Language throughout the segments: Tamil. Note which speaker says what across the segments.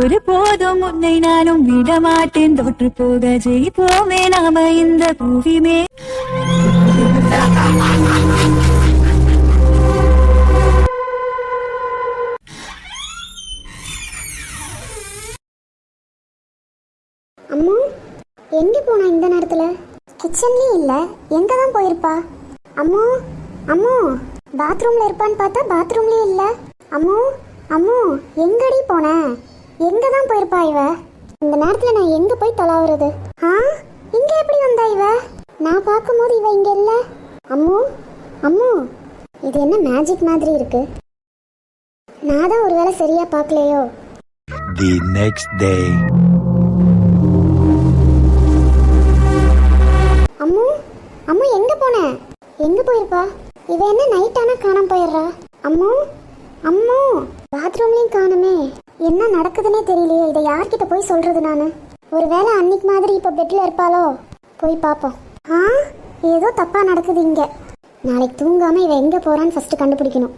Speaker 1: ஒரு போதும் உன்னை நானும் விடமாட்டேன். தோற்று போக ஜெயிப்போமே நாம இந்த பூவிமே.
Speaker 2: அம்மா எங்க போனா இந்த நேரத்துல? கிச்சன்லயும் இல்ல எங்கதான் போயிருப்பா? அம்மா அம்மா பாத்ரூம்ல இருப்பான்னு பார்த்தா பாத்ரூம்லயும் இல்ல. அம்மா அம்மா எங்கடி போன? எங்கே தான் போயிருப்பா இவ? இந்த நேரத்தில் நான் எங்கே போய் தொலாவுறது? ஆ? இங்கே எப்படி வந்தா இவ? நான் பார்க்கும்போது இவ இங்கே இல்லை. அம்மு அம்மு இது என்ன மேஜிக் மாதிரி இருக்கு? நான் தான் ஒருவேளை சரியா பார்க்கலையோ?
Speaker 3: The next day.
Speaker 2: Ammu Ammu எங்க போன? எங்க போயிருப்பா? இவ என்ன நைட் ஆனா காணாம போயிடுறா அம்மு அம்மு பாத்ரூம்லயும் காணுமே என்ன நடக்குதுன்னே தெரியலையே இதை யார்கிட்ட போய் சொல்றது நான். ஒருவேளை அன்னைக்கு மாதிரி இப்போ பெட்டில் இருப்பாளோ? போய் பார்ப்போம் ஆ? ஏதோ தப்பா நடக்குது இங்க. நாளைக்கு தூங்காம இவ எங்க போறான்னு ஃபர்ஸ்ட் கண்டுபிடிக்கணும்.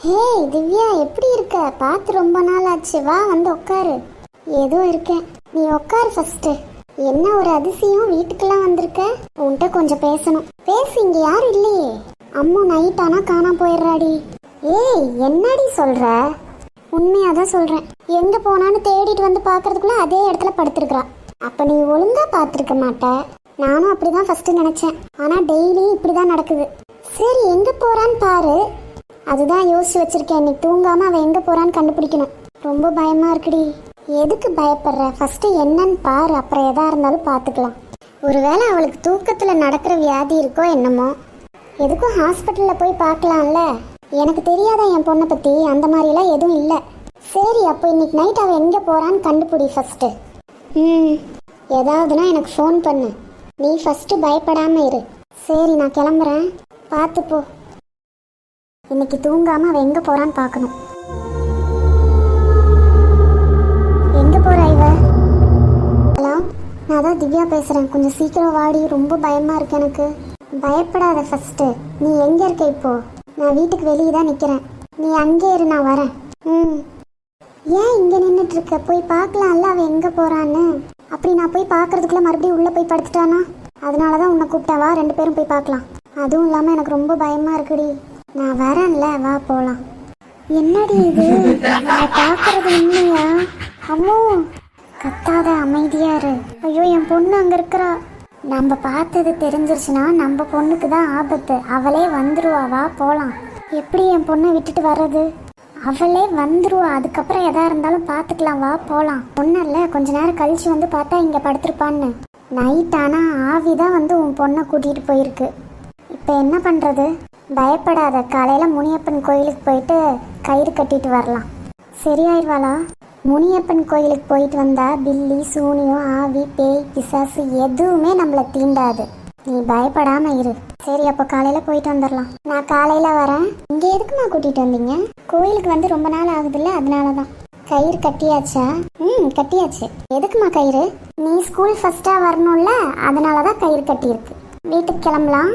Speaker 2: ஹே திவ்யா எப்படி இருக்க? பார்த்து ரொம்ப நாள் ஆச்சு. வா வந்து உட்காரு ஏதோ இருக்கேன். நீ உட்காரு ஃபர்ஸ்ட் என்ன ஒரு அதிசயம்? வீட்டுக்கெல்லாம் வந்திருக்க? உன்கிட்ட கொஞ்சம் பேசணும். பேசு இங்க யாரும் இல்லையே. அம்மு நைட் ஆனா காணாம போயிடுறாடி. ஏய் என்னடி சொல்ற? உண்மையா தான் சொல்றேன். எங்க போனான்னு தேடிட்டு வந்து பாக்குறதுக்குள்ள அதே இடத்துல படுத்துருக்குறா. அப்ப நீ ஒழுங்கா பார்த்துருக்க மாட்ட. நானும் அப்படிதான் ஃபர்ஸ்ட் நினைச்சேன். ஆனா டெய்லியும் இப்படிதான் நடக்குது. சரி எங்க போறான்னு பாரு. அதுதான் யோசிச்சு வச்சிருக்கேன். இன்னைக்கு தூங்காம அவன் எங்க போறான்னு கண்டுபிடிக்கணும். ரொம்ப பயமா இருக்குடி. எதுக்கு பயப்படுற? ஃபர்ஸ்ட் என்னன்னு பாரு. அப்புறம் எதா இருந்தாலும் பார்த்துக்கலாம். ஒருவேளை அவளுக்கு தூக்கத்துல நடக்கிற வியாதி இருக்கோ என்னமோ. எதுக்கும் ஹாஸ்பிட்டல்ல போய் பார்க்கலாம்ல. எனக்கு தெரியாத என் பொண்ணை பத்தி? அந்த மாதிரிலாம் எதுவும் இல்லை. சரி அப்போ இன்னைக்கு நைட் அவ எங்க போறான்னு கண்டுபிடி ஃபர்ஸ்ட் ம். ஏதாவதுனா எனக்கு ஃபோன் பண்ணு. நீ ஃபர்ஸ்ட் பயப்படாம இரு. சரி நான் கிளம்புறேன். பார்த்து போ. இன்னைக்கு தூங்காம அவ எங்க போறான்னு பார்க்கணும். எங்க போறா இவ? ஹலோ நான் தான் திவ்யா பேசுறேன். கொஞ்சம் சீக்கிரம் வாடி. ரொம்ப பயமா இருக்கு எனக்கு. பயப்படாத ஃபர்ஸ்ட் நீ எங்க இருக்க இப்போ? நான் வீட்டுக்கு வெளியே தான் நிற்கிறேன் நீ அங்கே இரு நான் வரேன். ம். ஏன் இங்கே நின்றுட்டு இருக்க போய் பார்க்கலாம்ல அவன் எங்கே போகிறான்னு அப்படி நான் போய் பார்க்கறதுக்குள்ள மறுபடியும் உள்ளே போய் படுத்துட்டானா? அதனால தான் உன்னை கூப்பிட்டா வா ரெண்டு பேரும் போய் பார்க்கலாம். அதுவும் இல்லாமல் எனக்கு ரொம்ப பயமாக இருக்குடி. நான் வரேன்ல வா போகலாம் என்னடி இது? நான் பார்க்கறது உண்மையா? அம்மோ கத்தாத அமைதியாக இரு. ஐயோ என் பொண்ணு அங்கே இருக்கிறா. நம்ம பார்த்தது தெரிஞ்சிருச்சுன்னா நம்ம பொண்ணுக்கு தான் ஆபத்து. அவளே வந்துருவாவா வா எப்படி என் பொண்ணை விட்டுட்டு வர்றது? அவளே வந்துருவா. அதுக்கப்புறம் எதா இருந்தாலும் பார்த்துக்கலாம் வா போகலாம் ஒன்றும் இல்லை கொஞ்ச நேரம் கழிச்சு வந்து பார்த்தா இங்கே படுத்திருப்பான்னு. நைட் ஆனால் ஆவி தான் வந்து உன் பொண்ணை கூட்டிகிட்டு போயிருக்கு. இப்போ என்ன பண்ணுறது பயப்படாத. காலையில் முனியப்பன் கோயிலுக்கு போயிட்டு கயிறு கட்டிட்டு வரலாம். சரியாயிருவாளா முனியப்பன் கோயிலுக்கு போயிட்டு வந்தா பில்லி சூனியம் ஆவி பேய் பிசாசு எதுவுமே நம்மளை தீண்டாது. நீ பயப்படாம இரு. சரி அப்போ காலையில போயிட்டு வந்துடலாம் நான் காலையில வரேன். இங்க எதுக்குமா கூட்டிட்டு வந்தீங்க? கோயிலுக்கு வந்து ரொம்ப நாள் ஆகுதுல்ல அதனால தான் கயிறு கட்டியாச்சா? ம் கட்டியாச்சு. எதுக்குமா கயிறு? நீ ஸ்கூல் ஃபர்ஸ்டா வரணும்ல அதனாலதான் கயிறு கட்டியிருக்கு. வீட்டுக்கு கிளம்பலாம்.